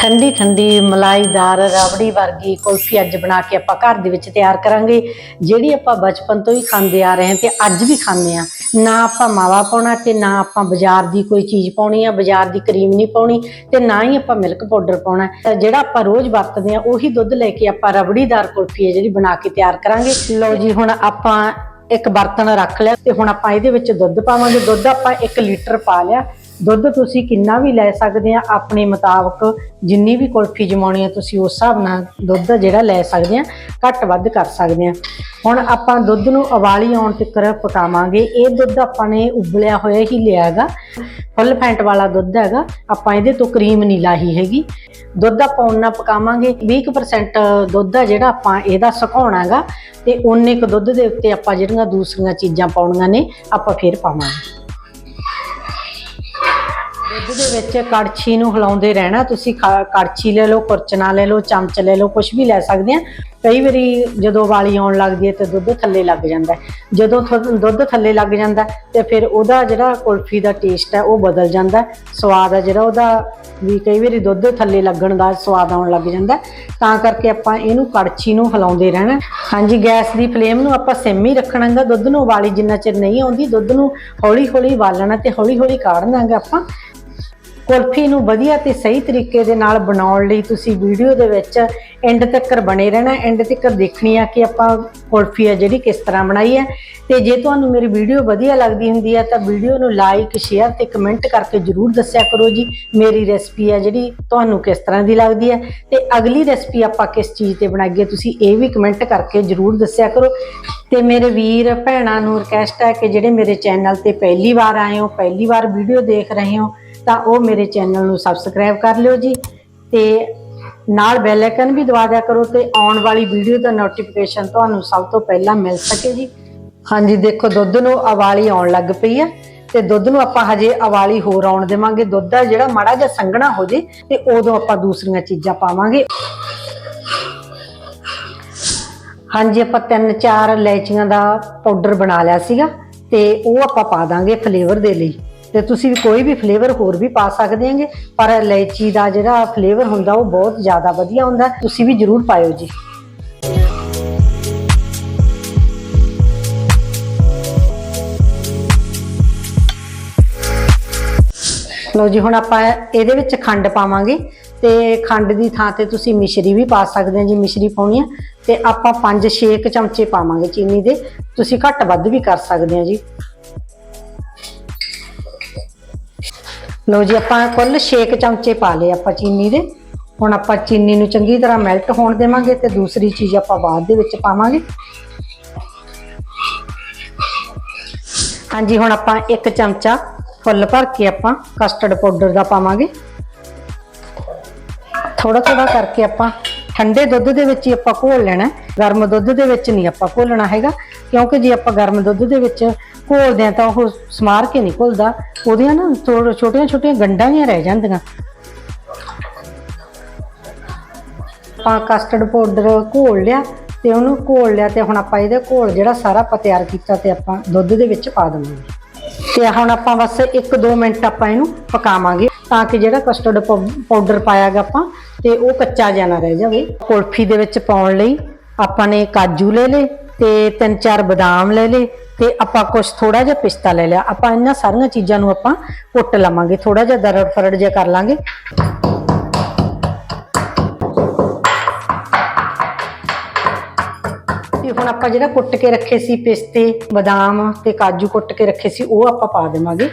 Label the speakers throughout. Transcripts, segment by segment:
Speaker 1: ਠੰਡੀ ਠੰਡੀ ਮਲਾਈਦਾਰ ਰਬੜੀ ਵਰਗੀ ਕੁਲਫੀ ਅੱਜ ਬਣਾ ਕੇ ਆਪਾਂ ਘਰ ਦੇ ਵਿੱਚ ਤਿਆਰ ਕਰਾਂਗੇ। ਜਿਹੜੀ ਆਪਾਂ ਬਚਪਨ ਤੋਂ ਹੀ ਖਾਂਦੇ ਆ ਰਹੇ ਹਾਂ ਤੇ ਅੱਜ ਵੀ ਖਾਂਦੇ ਆ ਨਾ ਆਪਾਂ ਮਾਵਾ ਪਾਉਣਾ ਤੇ ਨਾ ਆਪਾਂ ਬਾਜ਼ਾਰ ਦੀ ਕੋਈ ਚੀਜ਼ ਪਾਉਣੀ ਆ, ਬਾਜ਼ਾਰ ਦੀ ਕਰੀਮ ਨਹੀਂ ਪਾਉਣੀ ਤੇ ਨਾ ਹੀ ਆਪਾਂ ਮਿਲਕ ਪਾਊਡਰ ਪਾਉਣਾ ਜਿਹੜਾ ਆਪਾਂ ਰੋਜ਼ ਵਰਤਦੇ ਆ ਉਹੀ ਦੁੱਧ ਲੈ ਕੇ ਆਪਾਂ ਰਬੜੀਦਾਰ ਕੁਲਫੀ ਹੈ ਜਿਹੜੀ ਬਣਾ ਕੇ ਤਿਆਰ ਕਰਾਂਗੇ। ਲਓ ਜੀ, ਹੁਣ ਆਪਾਂ ਇੱਕ ਬਰਤਨ ਰੱਖ ਲਿਆ ਤੇ ਹੁਣ ਆਪਾਂ ਇਹਦੇ ਵਿੱਚ ਦੁੱਧ ਪਾਵਾਂਗੇ। ਦੁੱਧ ਆਪਾਂ 1 ਲੀਟਰ ਪਾ ਲਿਆ। ਦੁੱਧ ਤੁਸੀਂ ਕਿੰਨਾ ਵੀ ਲੈ ਸਕਦੇ ਆ, ਆਪਣੇ ਮੁਤਾਬਕ ਜਿੰਨੀ ਵੀ ਕੁਲਫੀ ਜਮਾਉਣੀ ਆ, ਤੁਸੀਂ ਉਸ ਹਿਸਾਬ ਨਾਲ ਦੁੱਧ ਜਿਹੜਾ ਲੈ ਸਕਦੇ ਆ, ਘੱਟ ਵੱਧ ਕਰ ਸਕਦੇ ਆ। ਹੁਣ ਆਪਾਂ ਦੁੱਧ ਨੂੰ ਉਬਾਲੀ ਆਉਣ ਤੱਕ ਪਕਾਵਾਂਗੇ। ਇਹ ਦੁੱਧ ਆਪਾਂ ਨੇ ਉਬਲਿਆ ਹੋਇਆ ਹੀ ਲਿਆ ਹੈਗਾ। ਫੁੱਲ ਫੈਂਟ ਵਾਲਾ ਦੁੱਧ ਹੈਗਾ। ਆਪਾਂ ਇਹਦੇ ਤੋਂ ਕਰੀਮ ਨਹੀਂ ਲਾਹੀ ਹੈਗੀ। ਦੁੱਧ ਆਪਾਂ ਉਨਾ ਪਕਾਵਾਂਗੇ। 20% ਦੁੱਧ ਆ ਜਿਹੜਾ ਆਪਾਂ ਇਹਦਾ ਸੁਕਾਉਣਾ ਹੈਗਾ। ਤੇ ਉਨੇ ਕੁ ਦੁੱਧ ਦੇ ਉੱਤੇ ਆਪਾਂ ਜਿਹੜੀਆਂ ਦੂਸਰੀਆਂ ਚੀਜ਼ਾਂ ਪਾਉਣੀਆਂ ਨੇ, ਆਪਾਂ ਫੇਰ ਪਾਵਾਂਗੇ। ਦੁੱਧ ਦੇ ਵਿੱਚ ਕੜਛੀ ਨੂੰ ਹਿਲਾਉਂਦੇ ਰਹਿਣਾ। ਤੁਸੀਂ ਖਾ- ਕੜਛੀ ਲੈ ਲਓ ਕੁਰਚਨਾ ਲੈ ਲਓ, ਚਮਚ ਲੈ ਲਓ ਕੁਝ ਵੀ ਲੈ ਸਕਦੇ ਆ ਕਈ ਵਾਰੀ ਜਦੋਂ ਵਾਲੀ ਆਉਣ ਲੱਗਦੀ ਹੈ ਤੇ ਦੁੱਧ ਥੱਲੇ ਲੱਗ ਜਾਂਦਾ ਜਦੋਂ ਦੁੱਧ ਥੱਲੇ ਲੱਗ ਜਾਂਦਾ ਹੈ, ਤੇ ਫਿਰ ਉਹਦਾ ਜਿਹੜਾ ਕੁਲਫੀ ਦਾ ਟੇਸਟ ਹੈ, ਉਹ ਬਦਲ ਜਾਂਦਾ ਸਵਾਦ ਹੈ ਜਿਹੜਾ ਉਹਦਾ, ਵੀ ਕਈ ਵਾਰੀ ਦੁੱਧ ਥੱਲੇ ਲੱਗਣ ਦਾ ਸਵਾਦ ਆਉਣ ਲੱਗ ਜਾਂਦਾ ਤਾਂ ਕਰਕੇ ਆਪਾਂ ਇਹਨੂੰ ਕੜਛੀ ਨੂੰ ਹਿਲਾਉਂਦੇ ਰਹਿਣਾ ਹਾਂਜੀ, ਗੈਸ ਦੀ ਫਲੇਮ ਨੂੰ ਆਪਾਂ ਸਿਮ ਹੀ ਰੱਖਣਾ ਗਾ ਦੁੱਧ ਨੂੰ ਉਬਾਲੀ ਜਿੰਨਾ ਚਿਰ ਨਹੀਂ ਆਉਂਦੀ, ਦੁੱਧ ਨੂੰ ਹੌਲੀ ਹੌਲੀ ਉਬਾਲਣਾ ਤੇ ਹੌਲੀ ਹੌਲੀ ਕਾੜਨਾ ਗਾ ਆਪਾਂ। ਕੁਲਫੀ ਨੂੰ ਵਧੀਆ ਤੇ ਸਹੀ ਤਰੀਕੇ ਦੇ ਨਾਲ ਬਣਾਉਣ ਲਈ ਤੁਸੀਂ ਵੀਡੀਓ ਦੇ ਵਿੱਚ ਐਂਡ ਤੱਕ ਬਣੇ ਰਹਿਣਾ ਐਂਡ ਤੱਕ ਦੇਖਣੀ ਆ ਕਿ ਆਪਾਂ ਕੁਲਫੀ ਆ ਜਿਹੜੀ ਕਿਸ ਤਰ੍ਹਾਂ ਬਣਾਈ ਹੈ। ਤੇ ਜੇ ਤੁਹਾਨੂੰ ਮੇਰੀ ਵੀਡੀਓ ਵਧੀਆ ਲੱਗਦੀ ਹੁੰਦੀ ਹੈ ਤਾਂ ਵੀਡੀਓ ਨੂੰ ਲਾਈਕ ਸ਼ੇਅਰ ਤੇ ਕਮੈਂਟ ਕਰਕੇ ਜਰੂਰ ਦੱਸਿਆ ਕਰੋ ਜੀ, ਮੇਰੀ ਰੈਸਪੀ ਹੈ ਜਿਹੜੀ ਤੁਹਾਨੂੰ ਕਿਸ ਤਰ੍ਹਾਂ ਦੀ ਲੱਗਦੀ ਹੈ। ਤੇ ਅਗਲੀ ਰੈਸਪੀ ਆਪਾਂ ਕਿਸ ਚੀਜ਼ ਤੇ ਬਣਾਈਏ ਤੁਸੀਂ ਇਹ ਵੀ ਕਮੈਂਟ ਕਰਕੇ ਜਰੂਰ ਦੱਸਿਆ ਕਰੋ। ਤੇ ਮੇਰੇ ਵੀਰ, ਭੈਣਾਂ ਨੂੰ ਰਿਕਵੈਸਟ ਹੈ ਕਿ ਜਿਹੜੇ ਮੇਰੇ ਚੈਨਲ ਤੇ ਪਹਿਲੀ ਵਾਰ ਆਏ ਹੋ, ਪਹਿਲੀ ਵਾਰ ਵੀਡੀਓ ਦੇਖ ਰਹੇ ਹੋ ਤਾਂ ਉਹ ਮੇਰੇ ਚੈਨਲ ਨੂੰ ਸਬਸਕ੍ਰਾਈਬ ਕਰ ਲਿਓ ਜੀ ਤੇ ਨਾਲ ਬੈਲ ਆਈਕਨ ਵੀ ਦਬਾ ਦਿਆ ਕਰੋ ਤੇ ਆਉਣ ਵਾਲੀ ਵੀਡੀਓ ਦਾ ਨੋਟੀਫਿਕੇਸ਼ਨ ਤੁਹਾਨੂੰ ਸਭ ਤੋਂ ਪਹਿਲਾਂ ਮਿਲ ਸਕੇ ਜੀ। ਹਾਂਜੀ, ਦੇਖੋ ਦੁੱਧ ਨੂੰ ਉਬਾਲੀ ਆਉਣ ਲੱਗ ਪਈ ਹੈ ਤੇ ਦੁੱਧ ਨੂੰ ਆਪਾਂ ਹਜੇ ਉਬਾਲੀ ਹੋਰ ਆਉਣ ਦੇਵਾਂਗੇ। ਦੁੱਧ ਦਾ ਜਿਹੜਾ ਮਾੜਾ ਜਿਹਾ ਸੰਘਣਾ ਹੋ ਜੇ ਤੇ ਉਦੋਂ ਆਪਾਂ ਦੂਸਰੀਆਂ ਚੀਜ਼ਾਂ ਪਾਵਾਂਗੇ। ਹਾਂਜੀ, ਆਪਾਂ ਤਿੰਨ ਚਾਰ ਇਲਾਇਚੀਆਂ ਦਾ ਪਾਊਡਰ ਬਣਾ ਲਿਆ ਸੀਗਾ ਤੇ ਉਹ ਆਪਾਂ ਪਾ ਦਾਂਗੇ ਫਲੇਵਰ ਦੇ ਲਈ। ਤੇ ਤੁਸੀਂ ਵੀ ਕੋਈ ਵੀ ਫਲੇਵਰ ਹੋਰ ਵੀ ਪਾ ਸਕਦੇ ਹੈਗੇ, ਪਰ ਇਲਾਇਚੀ ਦਾ ਜਿਹੜਾ ਫਲੇਵਰ ਹੁੰਦਾ ਉਹ ਬਹੁਤ ਜ਼ਿਆਦਾ ਵਧੀਆ ਹੁੰਦਾ, ਤੁਸੀਂ ਵੀ ਜਰੂਰ ਪਾਇਓ ਜੀ। ਲਓ ਜੀ, ਹੁਣ ਆਪਾਂ ਇਹਦੇ ਵਿੱਚ ਖੰਡ ਪਾਵਾਂਗੇ ਤੇ ਖੰਡ ਦੀ ਥਾਂ ਤੇ ਤੁਸੀਂ ਮਿਸ਼ਰੀ ਵੀ ਪਾ ਸਕਦੇ ਹੋ ਜੀ, ਮਿਸ਼ਰੀ ਪਾਉਣੀ ਹੈ ਤੇ ਆਪਾਂ 5-6 ਚਮਚੇ ਪਾਵਾਂਗੇ ਚੀਨੀ ਦੇ, ਤੁਸੀਂ ਘੱਟ ਵੱਧ ਵੀ ਕਰ ਸਕਦੇ ਹੋ ਜੀ। ਲਓ ਜੀ, ਆਪਾਂ ਕੁੱਲ 6 ਚਮਚੇ ਪਾ ਲਏ ਆਪਾਂ ਚੀਨੀ ਦੇ। ਹੁਣ ਆਪਾਂ ਚੀਨੀ ਨੂੰ ਚੰਗੀ ਤਰ੍ਹਾਂ ਮੈਲਟ ਹੋਣ ਦੇਵਾਂਗੇ ਤੇ ਦੂਸਰੀ ਚੀਜ਼ ਆਪਾਂ ਬਾਅਦ ਦੇ ਵਿੱਚ ਪਾਵਾਂਗੇ। ਹਾਂਜੀ, ਹੁਣ ਆਪਾਂ 1 ਚਮਚਾ ਫੁੱਲ ਭਰ ਕੇ ਆਪਾਂ ਕਸਟਰਡ ਪਾਊਡਰ ਦਾ ਪਾਵਾਂਗੇ। ਥੋੜਾ ਥੋੜਾ ਕਰਕੇ ਆਪਾਂ ਠੰਡੇ ਦੁੱਧ ਦੇ ਵਿੱਚ ਹੀ ਆਪਾਂ ਘੋਲ ਲੈਣਾ ਗਰਮ ਦੁੱਧ ਦੇ ਵਿੱਚ ਨਹੀਂ ਆਪਾਂ ਘੋਲਣਾ ਹੈਗਾ, ਕਿਉਂਕਿ ਜੇ ਆਪਾਂ ਗਰਮ ਦੁੱਧ ਦੇ ਵਿੱਚ ਘੋਲਦਿਆਂ ਤਾਂ ਉਹ ਸਮਾਰ ਕੇ ਨਹੀਂ ਘੁਲਦਾ। ਉਹਦੀਆਂ ਨਾ ਥੋੜ ਛੋਟੀਆਂ ਛੋਟੀਆਂ ਗੰਡਾਂ ਜਿਹੀਆਂ ਰਹਿ ਜਾਂਦੀਆਂ। ਆਪਾਂ ਕਸਟਰਡ ਪਾਊਡਰ ਘੋਲ ਲਿਆ ਤੇ ਉਹਨੂੰ ਘੋਲ ਲਿਆ ਤੇ ਹੁਣ ਆਪਾਂ ਇਹਦੇ ਘੋਲ ਜਿਹੜਾ ਸਾਰਾ ਆਪਾਂ ਤਿਆਰ ਕੀਤਾ ਤੇ ਆਪਾਂ ਦੁੱਧ ਦੇ ਵਿੱਚ ਪਾ ਦੇਵਾਂਗੇ ਤੇ ਹੁਣ ਆਪਾਂ ਬਸ 1-2 ਮਿੰਟ ਆਪਾਂ ਇਹਨੂੰ ਪਕਾਵਾਂਗੇ ਤਾਂ ਕਿ ਜਿਹੜਾ ਕਸਟਰਡ ਪਾਊਡਰ ਪਾਇਆਗਾ ਆਪਾਂ ਤੇ ਉਹ ਕੱਚਾ ਜਿਹਾ ਨਾ ਰਹਿ ਜਾਵੇ। ਕੁਲਫੀ ਦੇ ਵਿੱਚ ਪਾਉਣ ਲਈ ਆਪਾਂ ਨੇ ਕਾਜੂ ਲੈ ਲਏ ਤੇ ਤਿੰਨ ਚਾਰ ਬਦਾਮ ਲੈ ਲਏ ਤੇ ਆਪਾਂ ਕੁਝ ਥੋੜਾ ਜਿਹਾ ਪਿਸਤਾ ਲੈ ਲਿਆ। ਆਪਾਂ ਇਹਨਾਂ ਸਾਰੀਆਂ ਚੀਜ਼ਾਂ ਨੂੰ ਆਪਾਂ ਕੁੱਟ ਲਵਾਂਗੇ। ਥੋੜਾ ਜਿਹਾ ਦਰੜ ਫਰੜ ਜਿਹਾ ਕਰ ਲਾਂਗੇ। ਤੇ ਹੁਣ ਆਪਾਂ ਜਿਹੜਾ ਕੁੱਟ ਕੇ ਰੱਖੇ ਸੀ ਪਿਸਤੇ, ਬਦਾਮ ਤੇ ਕਾਜੂ ਕੁੱਟ ਕੇ ਰੱਖੇ ਸੀ, ਉਹ ਆਪਾਂ ਪਾ ਦੇਵਾਂਗੇ।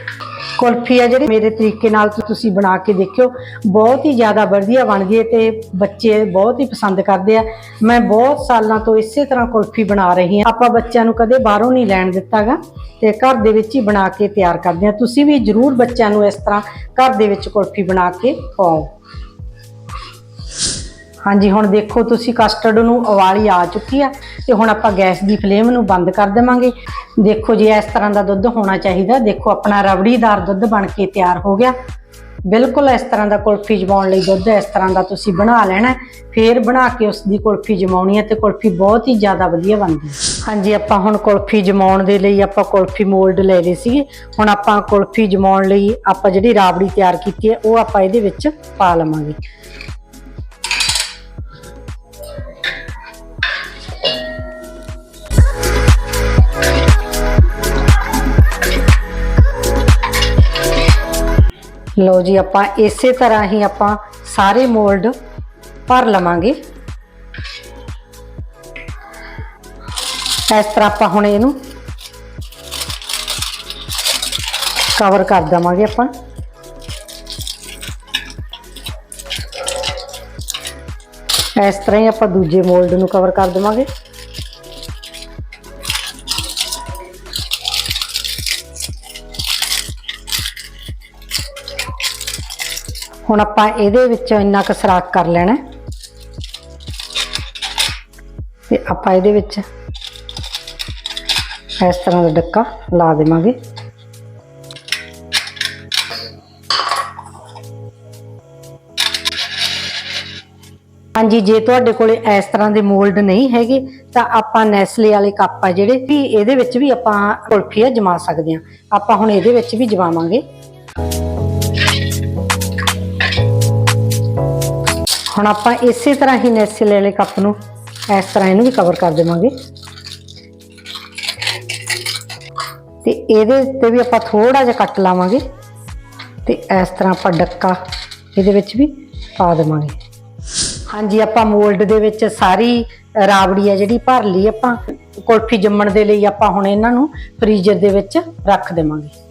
Speaker 1: ਕੁਲਫੀ ਆ ਜਿਹੜੀ ਮੇਰੇ ਤਰੀਕੇ ਨਾਲ ਤੁਸੀਂ ਬਣਾ ਕੇ ਦੇਖਿਓ। ਬਹੁਤ ਹੀ ਜ਼ਿਆਦਾ ਵਧੀਆ ਬਣਦੀ ਹੈ ਤੇ ਬੱਚੇ ਬਹੁਤ ਹੀ ਪਸੰਦ ਕਰਦੇ ਆ। ਮੈਂ ਬਹੁਤ ਸਾਲਾਂ ਤੋਂ ਇਸੇ ਤਰ੍ਹਾਂ ਕੁਲਫੀ ਬਣਾ ਰਹੀ ਹਾਂ। ਆਪਾਂ ਬੱਚਿਆਂ ਨੂੰ ਕਦੇ ਬਾਹਰੋਂ ਨਹੀਂ ਲੈਣ ਦਿੱਤਾਗਾ ਤੇ ਘਰ ਦੇ ਵਿੱਚ ਹੀ ਬਣਾ ਕੇ ਤਿਆਰ ਕਰਦੇ ਆ। ਤੁਸੀਂ ਵੀ ਜਰੂਰ ਬੱਚਿਆਂ ਨੂੰ ਇਸ ਤਰ੍ਹਾਂ ਘਰ ਦੇ ਵਿੱਚ ਕੁਲਫੀ ਬਣਾ ਕੇ ਖਵਾਓ। ਹਾਂਜੀ, ਹੁਣ ਦੇਖੋ ਤੁਸੀਂ ਕਸਟਰਡ ਨੂੰ ਉਬਾਲੀ ਆ ਚੁੱਕੀ ਆ ਤੇ ਹੁਣ ਆਪਾਂ ਗੈਸ ਦੀ ਫਲੇਮ ਨੂੰ ਬੰਦ ਕਰ ਦੇਵਾਂਗੇ। ਦੇਖੋ ਜੀ, ਇਸ ਤਰ੍ਹਾਂ ਦਾ ਦੁੱਧ ਹੋਣਾ ਚਾਹੀਦਾ। ਦੇਖੋ, ਆਪਣਾ ਰਬੜੀਦਾਰ ਦੁੱਧ ਬਣ ਕੇ ਤਿਆਰ ਹੋ ਗਿਆ। ਬਿਲਕੁਲ ਇਸ ਤਰ੍ਹਾਂ ਦਾ ਕੁਲਫੀ ਜਮਾਉਣ ਲਈ ਦੁੱਧ ਇਸ ਤਰ੍ਹਾਂ ਦਾ ਤੁਸੀਂ ਬਣਾ ਲੈਣਾ ਹੈ। ਫੇਰ ਬਣਾ ਕੇ ਉਸ ਦੀ ਕੁਲਫੀ ਜਮਾਉਣੀ ਹੈ ਤੇ ਕੁਲਫੀ ਬਹੁਤ ਹੀ ਜ਼ਿਆਦਾ ਵਧੀਆ ਬਣਦੀ ਹੈ। ਹਾਂਜੀ, ਆਪਾਂ ਹੁਣ ਕੁਲਫੀ ਜਮਾਉਣ ਦੇ ਲਈ ਆਪਾਂ ਕੁਲਫੀ ਮੋਲਡ ਲੈ ਲਏ ਸੀਗੇ। ਹੁਣ ਆਪਾਂ ਕੁਲਫੀ ਜਮਾਉਣ ਲਈ ਆਪਾਂ ਜਿਹੜੀ ਰਾਬੜੀ ਤਿਆਰ ਕੀਤੀ ਹੈ, ਉਹ ਆਪਾਂ ਇਹਦੇ ਵਿੱਚ ਪਾ ਲਵਾਂਗੇ। ਲਓ ਜੀ, ਆਪਾਂ ਇਸੇ ਤਰ੍ਹਾਂ ਹੀ ਆਪਾਂ ਸਾਰੇ ਮੋਲਡ ਭਰ ਲਵਾਂਗੇ। ਇਸ ਤਰ੍ਹਾਂ ਆਪਾਂ ਹੁਣ ਇਹਨੂੰ ਕਵਰ ਕਰ ਦਵਾਂਗੇ ਆਪਾਂ। ਇਸ ਤਰ੍ਹਾਂ ਹੀ ਆਪਾਂ ਦੂਜੇ ਮੋਲਡ ਨੂੰ ਕਵਰ ਕਰ ਦੇਵਾਂਗੇ। ਹੁਣ ਆਪਾਂ ਇਹਦੇ ਵਿੱਚੋਂ ਇੰਨਾ ਕੁ ਸਰਾਖ ਕਰ ਲੈਣਾ ਤੇ ਆਪਾਂ ਇਹਦੇ ਵਿੱਚ ਇਸ ਤਰ੍ਹਾਂ ਦਾ ਡੱਕਾ ਲਾ ਦੇਵਾਂਗੇ। ਹਾਂਜੀ, ਜੇ ਤੁਹਾਡੇ ਕੋਲੇ ਇਸ ਤਰ੍ਹਾਂ ਦੇ ਮੋਲਡ ਨਹੀਂ ਹੈਗੇ, ਤਾਂ ਆਪਾਂ ਨੈਸਲੇ ਵਾਲੇ ਕੱਪ ਆ ਜਿਹੜੇ ਵੀ ਇਹਦੇ ਵਿੱਚ ਵੀ ਆਪਾਂ ਕੁਲਫੀਆ ਜਮਾ ਸਕਦੇ ਹਾਂ। ਆਪਾਂ ਹੁਣ ਇਹਦੇ ਵਿੱਚ ਵੀ ਜਮਾਵਾਂਗੇ। ਹੁਣ ਆਪਾਂ ਇਸੇ ਤਰ੍ਹਾਂ ਹੀ ਨੈਸਲੇ ਵਾਲੇ ਕੱਪ ਨੂੰ ਇਸ ਤਰ੍ਹਾਂ ਇਹਨੂੰ ਵੀ ਕਵਰ ਕਰ ਦੇਵਾਂਗੇ। ਤੇ ਇਹਦੇ ਤੇ ਵੀ ਆਪਾਂ ਥੋੜਾ ਜਿਹਾ ਕੱਟ ਲਾਵਾਂਗੇ ਤੇ ਇਸ ਤਰ੍ਹਾਂ ਆਪਾਂ ਡੱਕਾ ਇਹਦੇ ਵਿੱਚ ਵੀ ਪਾ ਦੇਵਾਂਗੇ। ਹਾਂਜੀ, ਆਪਾਂ ਮੋਲਡ ਦੇ ਵਿੱਚ ਸਾਰੀ ਰਾਬੜੀ ਆ ਜਿਹੜੀ ਭਰ ਲਈ ਆਪਾਂ, ਕੁਲਫੀ ਜੰਮਣ ਦੇ ਲਈ ਆਪਾਂ ਹੁਣ ਇਹਨਾਂ ਨੂੰ ਫ੍ਰੀਜ਼ਰ ਦੇ ਵਿੱਚ ਰੱਖ ਦੇਵਾਂਗੇ।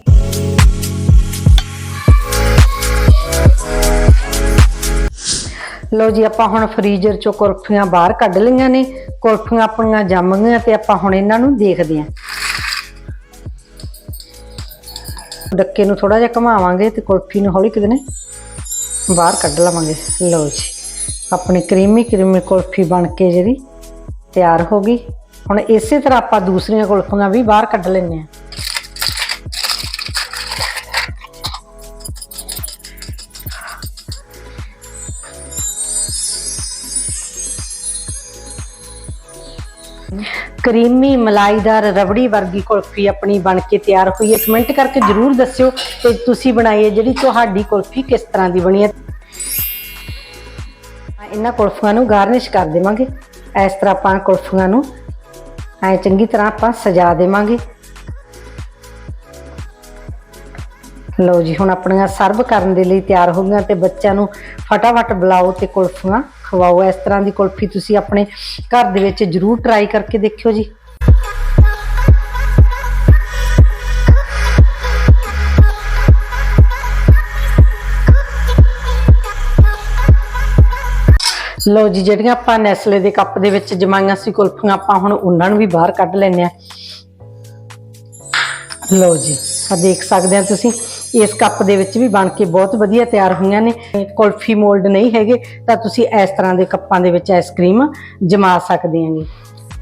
Speaker 1: ਲਓ ਜੀ, ਆਪਾਂ ਹੁਣ ਫ੍ਰੀਜ਼ਰ ਚੋਂ ਕੁਲਫੀਆਂ ਬਾਹਰ ਕੱਢ ਲਈਆਂ ਨੇ। ਕੁਲਫੀਆਂ ਆਪਣੀਆਂ ਜੰਮ ਗਈਆਂ ਤੇ ਆਪਾਂ ਹੁਣ ਇਹਨਾਂ ਨੂੰ ਦੇਖਦੇ ਹਾਂ। ਡੱਕੇ ਨੂੰ ਥੋੜਾ ਜਿਹਾ ਘੁਮਾਵਾਂਗੇ ਤੇ ਕੁਲਫੀ ਨੂੰ ਹੌਲੀ ਕਿਦਨੇ ਬਾਹਰ ਕੱਢ ਲਵਾਂਗੇ। ਲਓ ਜੀ, ਆਪਣੀ ਕਰੀਮੀ ਕਰੀਮੀ ਕੁਲਫੀ ਬਣ ਕੇ ਜਿਹੜੀ ਤਿਆਰ ਹੋ ਗਈ। ਹੁਣ ਇਸੇ ਤਰ੍ਹਾਂ ਆਪਾਂ ਦੂਸਰੀਆਂ ਕੁਲਫੀਆਂ ਵੀ ਬਾਹਰ ਕੱਢ ਲੈਂਦੇ ਹਾਂ। ਕਰੀਮੀ ਮਲਾਈਦਾਰ ਰਬੜੀ ਵਰਗੀ ਕੁਲਫੀ ਆਪਣੀ ਬਣ ਕੇ ਤਿਆਰ ਹੋਈ ਹੈ। ਕਮੈਂਟ ਕਰਕੇ ਜਰੂਰ ਦੱਸਿਓ ਕਿ ਤੁਸੀਂ ਬਣਾਈ ਹੈ ਜਿਹੜੀ ਤੁਹਾਡੀ ਕੁਲਫੀ ਕਿਸ ਤਰ੍ਹਾਂ ਦੀ ਬਣੀ ਹੈ। ਇਹਨਾਂ ਕੁਲਫੀਆਂ ਨੂੰ ਗਾਰਨਿਸ਼ ਕਰ ਦੇਵਾਂਗੇ। ਇਸ ਤਰ੍ਹਾਂ ਆਪਾਂ ਕੁਲਫੀਆਂ ਨੂੰ ਐ ਚੰਗੀ ਤਰ੍ਹਾਂ ਆਪਾਂ ਸਜਾ ਦੇਵਾਂਗੇ। ਲਓ ਜੀ, ਹੁਣ ਆਪਣੀਆਂ ਸਰਵ ਕਰਨ ਦੇ ਲਈ ਤਿਆਰ ਹੋ ਗਈਆਂ ਤੇ ਬੱਚਿਆਂ ਨੂੰ ਫਟਾਫਟ ਬੁਲਾਓ ਤੇ ਕੁਲਫੀਆਂ ਖਵਾਓ, ਇਸ ਤਰ੍ਹਾਂ ਦੀ ਕੁਲਫੀ ਤੁਸੀਂ ਆਪਣੇ ਘਰ ਦੇ ਵਿੱਚ ਜਰੂਰ ਟਰਾਈ ਕਰਕੇ ਦੇਖਿਓ ਜੀ। ਲਓ ਜੀ, ਜਿਹੜੀਆਂ ਆਪਾਂ ਨੈਸਲੇ ਦੇ ਕੱਪ ਦੇ ਵਿੱਚ ਜਮਾਈਆਂ ਸੀ ਕੁਲਫੀਆਂ, ਆਪਾਂ ਹੁਣ ਉਹਨਾਂ ਨੂੰ ਵੀ ਬਾਹਰ ਕੱਢ ਲੈਂਦੇ ਆ ਲਓ ਜੀ ਆ ਦੇਖ ਸਕਦੇ ਆ ਤੁਸੀਂ। ਇਸ ਕੱਪ ਦੇ ਵਿੱਚ ਵੀ ਬਣ ਕੇ ਬਹੁਤ ਵਧੀਆ ਤਿਆਰ ਹੋਈਆਂ ਨੇ। ਕੁਲਫੀ ਮੋਲਡ ਨਹੀਂ ਹੈਗੇ, ਤਾਂ ਤੁਸੀਂ ਇਸ ਤਰ੍ਹਾਂ ਦੇ ਕੱਪਾਂ ਦੇ ਵਿੱਚ ਆਈਸਕ੍ਰੀਮ ਜਮਾ ਸਕਦੇ ਆਂਗੇ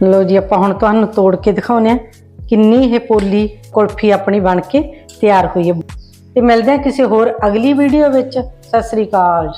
Speaker 1: ਲਓ ਜੀ, ਆਪਾਂ ਹੁਣ ਤੁਹਾਨੂੰ ਤੋੜ ਕੇ ਦਿਖਾਉਂਦੇ ਆ ਕਿੰਨੀ ਇਹ ਪੋਲੀ ਕੁਲਫੀ ਆਪਣੀ ਬਣ ਕੇ ਤਿਆਰ ਹੋਈ ਹੈ। ਤੇ ਮਿਲਦੇ ਆ ਕਿਸੇ ਹੋਰ ਅਗਲੀ ਵੀਡੀਓ ਵਿੱਚ। ਸਤਿ ਸ੍ਰੀ ਅਕਾਲ।